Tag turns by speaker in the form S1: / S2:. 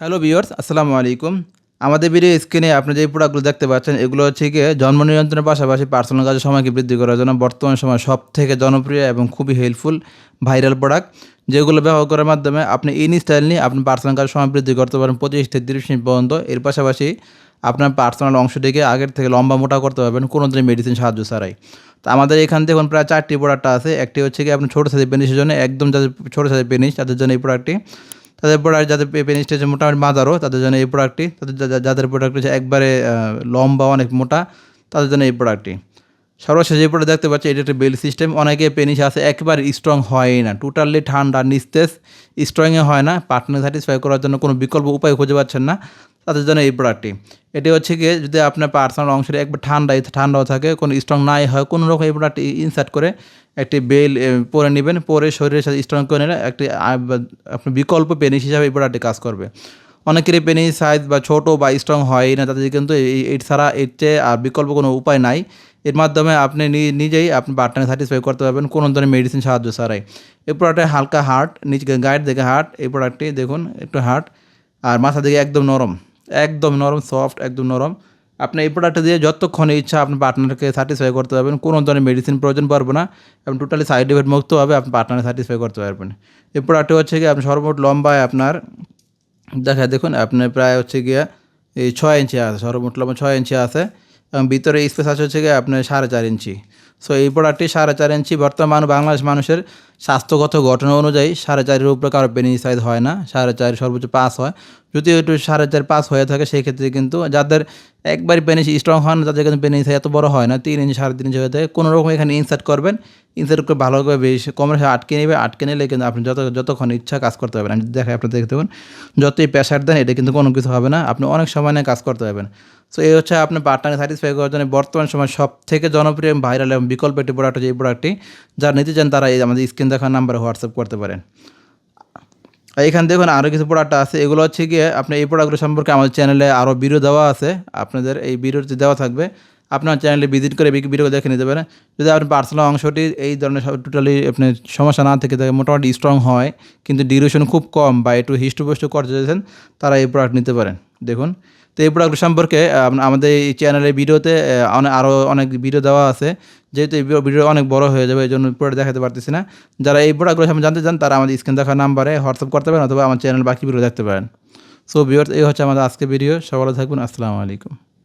S1: Hello viewers আসসালামু আলাইকুম আমাদের ভিডিও স্ক্রিনে আপনি যে প্রোডাক্টগুলো দেখতে পাচ্ছেন, এগুলো হচ্ছে গিয়ে জন্ম নিয়ন্ত্রণের পাশাপাশি পার্সোনাল কাজের সময়কে বৃদ্ধি করার জন্য বর্তমান সময় সব থেকে জনপ্রিয় এবং খুবই হেল্পফুল ভাইরাল প্রোডাক্ট যেগুলো ব্যবহার করার মাধ্যমে আপনি ইন স্টাইল নিয়ে আপনি পার্সোনাল কাজের সময় বৃদ্ধি করতে পারেন পঁচিশ থেকে তিরিশ মিনিট পর্যন্ত। এর পাশাপাশি আপনার পার্সোনাল অংশটিকে আগের থেকে লম্বা মোটা করতে পারবেন কোনো ধরনের মেডিসিন সাহায্য ছাড়াই। তো আমাদের এখান থেকে এখন প্রায় চারটি প্রোডাক্ট আছে। একটি হচ্ছে কি, আপনি ছোটো সাইজের পেনিসের জন্য, একদম যাদের ছোটো সাইজের পেনিস তাদের জন্য এই প্রোডাক্টটি তাদের প্রোডাক্ট যাদের পেনিসটা স্টেজে মোটামুটি মাদারও, তাদের জন্য এই প্রোডাক্টটি তাদের যাদের প্রোডাক্ট হচ্ছে একবারে লম্বা, অনেক মোটা, তাদের জন্য এই প্রোডাক্টটি সর্বশেষ যে প্রোডাক্ট দেখতে পাচ্ছি, এটা একটা বেল সিস্টেম অনেকে পেনিস আছে, একেবারে স্ট্রং হয় না। টোটালি ঠান্ডা, নিস্তেজ স্ট্রংয়ে হয় না। পার্টনার স্যাটিসফাই করার জন্য কোনো বিকল্প উপায় খুঁজে পাচ্ছেন না। তাদের জন্য এই প্রোডাক্টটি এটি হচ্ছে গিয়ে যদি আপনার পার্সোনাল অংশটি একবার ঠান্ডা ঠান্ডাও থাকে, কোনো স্ট্রং নাই হয়, কোনো রকম এই প্রোডাক্ট ইনসার্ট করে একটি বেল পরে নেবেন, পরে শরীরের সাথে স্ট্রং করে নিলে একটি, আ- বা- আপনার বিকল্প পেনিস হিসাবে এই প্রোডাক্টটি কাজ করবে। অনেকেরই পেনিস সাইজ বা ছোটো বা স্ট্রং হয় না, তাদের কিন্তু এই ছাড়া এর চেয়ে আর বিকল্প কোনো উপায় নাই। এর মাধ্যমে আপনি নিজেই আপনি পার্টনার স্যাটিসফাই করতে পারবেন, কোনো ধরনের মেডিসিন সাহায্য ছাড়াই। এই প্রোডাক্টে হালকা হার্ট নিচ গাইড দেখে হার্ট এই প্রোডাক্টটি দেখুন, একটু হার্ট আর মাথা দিকে একদম নরম। একদম নরম সফট একদম নরম। আপনি এই প্রোডাক্টটা দিয়ে যতক্ষণ ইচ্ছা আপনি পার্টনারকে স্যাটিসফাই করতে পারবেন, কোনো ধরনের মেডিসিন প্রয়োজন পারব না। এবং টোটালি সাইড এফেক্ট হবে আপনি পার্টনার স্যাটিসফাই করতে পারবেন। এই প্রোডাক্টটি হচ্ছে কি আপনি সর্বমোট লম্বায় আপনার দেখা দেখুন, আপনি প্রায় হচ্ছে গিয়ে এই ছয় ইঞ্চি আছে, সর্বমোট লম্বা ছয় ইঞ্চি আছে। ভিতরে স্পেস আছে হচ্ছে গিয়ে আপনার সাড়ে চার ইঞ্চি সো এই প্রোডাক্টটি সাড়ে চার ইঞ্চি বর্তমান বাংলাদেশ মানুষের স্বাস্থ্যগত গঠন অনুযায়ী সাড়ে চারের উপরে কারও পেনি সাইজ হয় না, সাড়ে চার সর্বোচ্চ পাঁচ হয়। যদি একটু সাড়ে চার পাঁচ হয়ে থাকে, সেই ক্ষেত্রে কিন্তু যাদের একবার পেনিস স্ট্রং হয় না, তাদের কিন্তু পেনিস এত বড় হয় না, তিন ইঞ্চি সাড়ে তিন ইঞ্চি হয়ে থাকে। কোনো রকম এখানে ইনসার্ট করবেন ইনসার্ট করে ভালোভাবে বেশি কমের সাথে আটকে নেবে, আটকে নিলে কিন্তু আপনি যত, যতক্ষণ ইচ্ছা কাজ করতে পারবেন। আমি আপনি দেখতে পাবেন যতই প্রেশার দেন, এটা কিন্তু কোনো কিছু হবে না। আপনি অনেক সময় নিয়ে কাজ করতে পারবেন। সো এই হচ্ছে আপনার পার্টনারকে স্যাটিসফাই করার জন্য বর্তমান সময় সব থেকে জনপ্রিয় ভাইরাল এবং বিকল্প একটি প্রোডাক্ট হচ্ছে এই প্রোডাক্টটি যারা নিতে চান তারা এই আমাদের স্ক্রিন দেখার নাম্বারে হোয়াটসঅ্যাপ করতে পারেন। এখানে দেখুন আরও কিছু প্রোডাক্ট আছে। এগুলো হচ্ছে গিয়ে আপনি এই প্রোডাক্টগুলো সম্পর্কে আমাদের চ্যানেলে আরও ভিডিও দেওয়া আছে। আপনাদের এই ভিডিওটি দেওয়া থাকবে। আপনার চ্যানেলে ভিজিট করে ভিডিও দেখে নিতে পারেন। যদি আপনি পার্সোনাল অংশটি এই ধরনের সব টোটালি আপনার সমস্যা না থেকে থাকে, মোটামুটি স্ট্রং হয়, কিন্তু ডিউরেশন খুব কম বা একটু হিষ্টপুষ্ট করতে চাইছেন, তারা এই প্রোডাক্ট নিতে পারেন। দেখুন। তো এই প্রোডাক্ট সম্পর্কে আম- আমাদের এই চ্যানেলের ভিডিওতে আরও অনেক ভিডিও দেওয়া আছে। যেহেতু এই ভিডিও অনেক বড় হয়ে যাবে এই জন্য প্রোডাক্ট দেখাতে পারতেছি না। যারা এই প্রোডাক্টগুলো সম্পর্কে জানতে চান, তারা আমাদের স্ক্রিন দেখার নাম্বারে হোয়াটসঅ্যাপ করতে পারেন, অথবা আমার চ্যানেল বাকি ভিডিও দেখতে পারেন। সো ভিউয়ার্স এই হচ্ছে আমাদের আজকে ভিডিও থাকুন থাকবেন আসসালামু আলাইকুম।